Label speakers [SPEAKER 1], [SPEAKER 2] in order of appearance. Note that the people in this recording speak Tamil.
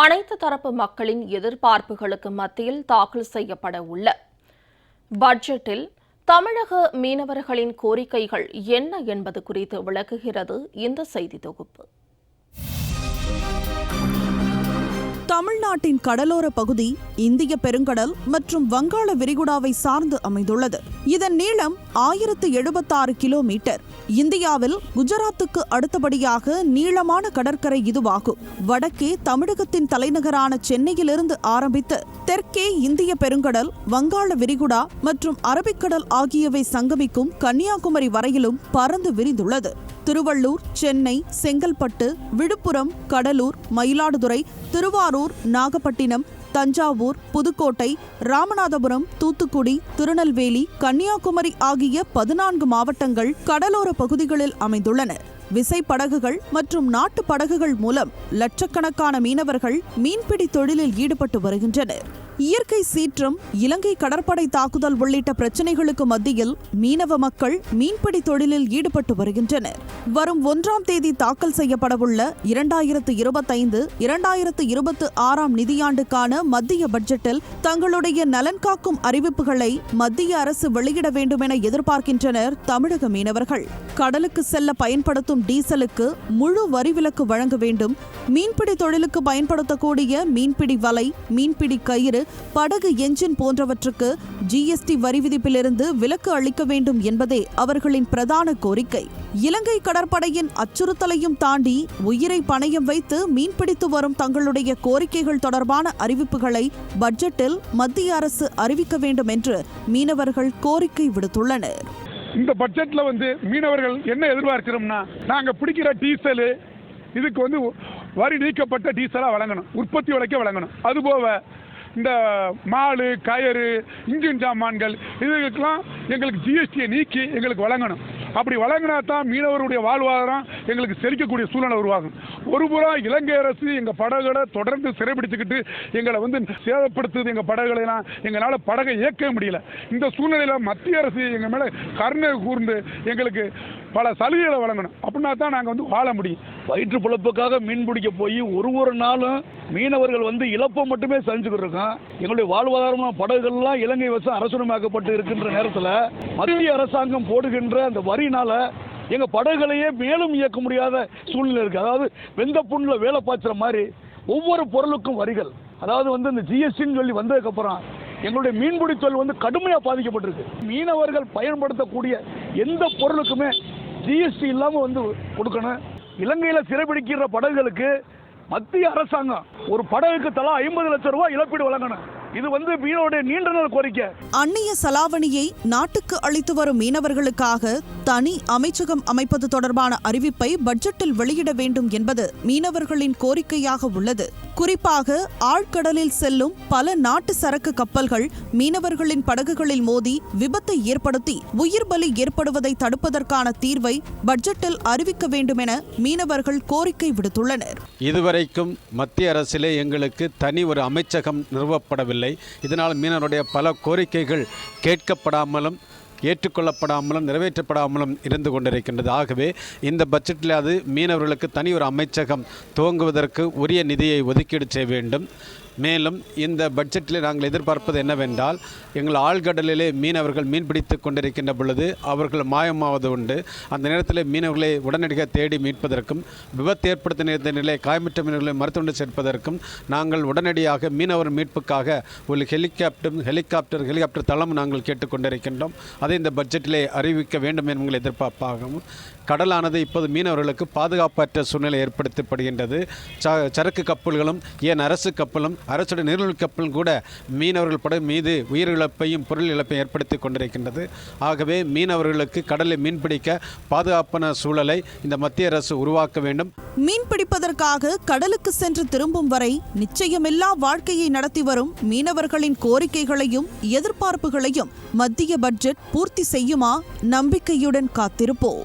[SPEAKER 1] அனைத்து தரப்பு மக்களின் எதிர்பார்ப்புகளுக்கு மத்தியில் தாக்கல் செய்யப்பட உள்ள பட்ஜெட்டில் தமிழக மீனவர்களின் கோரிக்கைகள் என்ன என்பது குறித்து விளக்குகிறது இந்த செய்தி தொகுப்பு.
[SPEAKER 2] தமிழ்நாட்டின் கடலோர பகுதி இந்திய பெருங்கடல் மற்றும் வங்காள விரிகுடாவை சார்ந்து அமைந்துள்ளது. இதன் நீளம் ஆயிரத்து எழுபத்தாறு கிலோமீட்டர். இந்தியாவில் குஜராத்துக்கு அடுத்தபடியாக நீளமான கடற்கரை இதுவாகும். வடக்கே தமிழகத்தின் தலைநகரான சென்னையிலிருந்து ஆரம்பித்து தெற்கே இந்திய பெருங்கடல் வங்காள விரிகுடா மற்றும் அரபிக்கடல் ஆகியவை சங்கமிக்கும் கன்னியாகுமரி வரையிலும் பறந்து விரிந்துள்ளது. திருவள்ளூர் சென்னை செங்கல்பட்டு விழுப்புரம் கடலூர் மயிலாடுதுறை திருவாரூர் நாகப்பட்டினம் தஞ்சாவூர் புதுக்கோட்டை ராமநாதபுரம் தூத்துக்குடி திருநெல்வேலி கன்னியாகுமரி ஆகிய பதினான்கு மாவட்டங்கள் கடலோர பகுதிகளில் அமைந்துள்ளன. விசைப்படகுகள் மற்றும் நாட்டு படகுகள் மூலம் லட்சக்கணக்கான மீனவர்கள் மீன்பிடி தொழிலில் ஈடுபட்டு வருகின்றனர். இயற்கை சீற்றம் இலங்கை கடற்படை தாக்குதல் உள்ளிட்ட பிரச்சினைகளுக்கு மத்தியில் மீனவ மக்கள் மீன்பிடி தொழிலில் ஈடுபட்டு வருகின்றனர். வரும் ஒன்றாம் தேதி தாக்கல் செய்யப்படவுள்ள இரண்டாயிரத்து இருபத்தைந்து இரண்டாயிரத்து இருபத்து ஆறாம் நிதியாண்டுக்கான மத்திய பட்ஜெட்டில் தங்களுடைய நலன் காக்கும் அறிவிப்புகளை மத்திய அரசு வெளியிட வேண்டும் என எதிர்பார்க்கின்றனர் தமிழக மீனவர்கள். கடலுக்கு செல்ல பயன்படுத்தும் டீசலுக்கு முழு வரி விலக்கு வழங்க வேண்டும். மீன்பிடி தொழிலுக்கு பயன்படுத்தக்கூடிய மீன்பிடி வலை மீன்பிடி கயிறு படகு என்ஜின் போன்றவற்றுக்கு ஜிஎஸ்டி வரி விதிப்பிலிருந்து விலக்கு அளிக்க வேண்டும் என்பதே அவர்களின் பிரதான கோரிக்கை. இலங்கை கடற்படையின் அச்சுறுத்தலையும் தாண்டி உயிரை பணயம் வைத்து மீன்பிடித்து வரும் தங்களுடைய கோரிக்கைகள் தொடர்பான அறிவிப்புகளை பட்ஜெட்டில் மத்திய அரசு அறிவிக்க வேண்டும் என்று மீனவர்கள் கோரிக்கை விடுத்துள்ளனர்.
[SPEAKER 3] இந்த பட்ஜெட்ல வந்து மீனவர்கள் என்ன எதிர்பார்க்கிறோம்னா நாங்க பிடிக்கிற டீசலு இதுக்கு வந்து வரி நீக்கப்பட்ட டீசலா வழங்கணும். உற்பத்தி உழைக்க வழங்கணும். அதுபோக இந்த மாலு கயறு இன்ஜின் சாமான்கள் இதுக்கெல்லாம் எங்களுக்கு ஜிஎஸ்டியை நீக்கி எங்களுக்கு வழங்கணும். அப்படி வழங்கினா தான் மீனவருடைய வாழ்வாதாரம் எங்களுக்கு செழிக்கக்கூடிய சூழ்நிலை உருவாகும். ஒருபுறம் இலங்கை அரசு எங்கள் படகுகளை தொடர்ந்து சிறைப்பிடிச்சுக்கிட்டு எங்களை வந்து சேதப்படுத்துது எங்கள் படகுகளெல்லாம் எங்களால் படகை இயக்க முடியல. இந்த சூழ்நிலையில் மத்திய அரசு எங்கள் மேலே கருணை கூர்ந்து எங்களுக்கு பல சலுகைகளை வழங்கணும். அப்படின்னா தான் நாங்கள் வந்து வாழ முடியும்.
[SPEAKER 4] வயிற்று பிழப்புக்காக மீன் பிடிக்க போய் ஒரு ஒரு நாளும் மீனவர்கள் வந்து இழப்பை மட்டுமே செஞ்சுக்கிட்டு இருக்கோம் எங்களுடைய வாழ்வாதாரமான படகுகள்லாம் இலங்கை வசம் அரசுடமாக்கப்பட்டு இருக்கின்ற நேரத்தில் மத்திய அரசாங்கம் போடுகின்ற அந்த வரினால் எங்கள் படகுகளையே மேலும் இயக்க முடியாத சூழ்நிலை இருக்குது அதாவது வெந்த புண்ணில் வேலை பாய்ச்சுற மாதிரி ஒவ்வொரு பொருளுக்கும் வரிகள். அதாவது வந்து இந்த ஜிஎஸ்டின்னு சொல்லி வந்ததுக்கப்புறம் எங்களுடைய மீன்பிடி தொழில் வந்து கடுமையாக பாதிக்கப்பட்டிருக்கு. மீனவர்கள் பயன்படுத்தக்கூடிய எந்த பொருளுக்குமே ஜிஎஸ்டி இல்லாமல் வந்து கொடுக்கணும். இலங்கையில் சிறைபிடிக்கிற படகுகளுக்கு மத்திய அரசாங்கம் ஒரு படகுக்கு தலா ஐம்பது லட்சம் ரூபாய் இழப்பீடு வழங்கணும். இது வந்து மீனவருடைய நீண்ட நாள் கோரிக்கை.
[SPEAKER 2] அந்நிய செலாவணியை நாட்டுக்கு அளித்து வரும் மீனவர்களுக்காக தனி அமைச்சகம் அமைப்பது தொடர்பான அறிவிப்பை பட்ஜெட்டில் வெளியிட வேண்டும் என்பது மீனவர்களின் கோரிக்கையாக உள்ளது. குறிப்பாக ஆழ்கடலில் செல்லும் பல நாட்டு சரக்கு கப்பல்கள் மீனவர்களின் படகுகளில் மோதி விபத்தை ஏற்படுத்தி உயிர் பலி ஏற்படுவதை தடுப்பதற்கான தீர்வை பட்ஜெட்டில் அறிவிக்க வேண்டும் என மீனவர்கள் கோரிக்கை விடுத்துள்ளனர்.
[SPEAKER 5] இதுவரைக்கும் மத்திய அரசிலே எங்களுக்கு தனி ஒரு அமைச்சகம் நிறுவப்படவில்லை. இதனால் மீனவருடைய பல கோரிக்கைகள் கேட்கப்படாமலும் ஏற்றுக்கொள்ளப்படாமலும் நிறைவேற்றப்படாமலும் இருந்து கொண்டிருக்கின்றது. ஆகவே இந்த பட்ஜெட்டில் அது மீனவர்களுக்கு தனி ஒரு அமைச்சகம் துவங்குவதற்கு உரிய நிதியை ஒதுக்கீடு செய்ய வேண்டும். மேலும் இந்த பட்ஜெட்டில் நாங்கள் எதிர்பார்ப்பது என்னவென்றால் எங்கள் ஆழ்கடலிலே மீனவர்கள் மீன்பிடித்து கொண்டிருக்கின்ற பொழுது அவர்கள் மாயமாவது உண்டு. அந்த நேரத்தில் மீனவர்களை உடனடியாக தேடி மீட்பதற்கும் விபத்து ஏற்படுத்த நேர்ந்த நிலை காயமற்ற மீனவர்களை மருத்துவண்டு சேர்ப்பதற்கும் நாங்கள் உடனடியாக மீனவர் மீட்புக்காக ஒரு ஹெலிகாப்டர் ஹெலிகாப்டர் ஹெலிகாப்டர் தளம் நாங்கள் கேட்டுக்கொண்டிருக்கின்றோம் அதை இந்த பட்ஜெட்டிலே அறிவிக்க வேண்டும் என்கிற எதிர்பார்ப்பாகவும் கடலானது இப்போது மீனவர்களுக்கு பாதுகாப்பற்ற சூழ்நிலை ஏற்படுத்தப்படுகின்றது. ச சரக்கு கப்பல்களும் ஏன் அரசு கப்பலும் அரசுடைய நீர்வழி கப்பலும் கூட மீனவர்கள் படகு மீது உயிரிழப்பையும் பொருள் இழப்பையும் ஏற்படுத்தி கொண்டிருக்கின்றது. ஆகவே மீனவர்களுக்கு கடலில் மீன்பிடிக்க பாதுகாப்பான சூழலை இந்த மத்திய அரசு உருவாக்க வேண்டும்.
[SPEAKER 2] மீன் பிடிப்பதற்காக கடலுக்கு சென்று திரும்பும் வரை நிச்சயமில்லா வாழ்க்கையை நடத்தி வரும் மீனவர்களின் கோரிக்கைகளையும் எதிர்பார்ப்புகளையும் மத்திய பட்ஜெட் பூர்த்தி செய்யுமா நம்பிக்கையுடன் காத்திருப்போம்.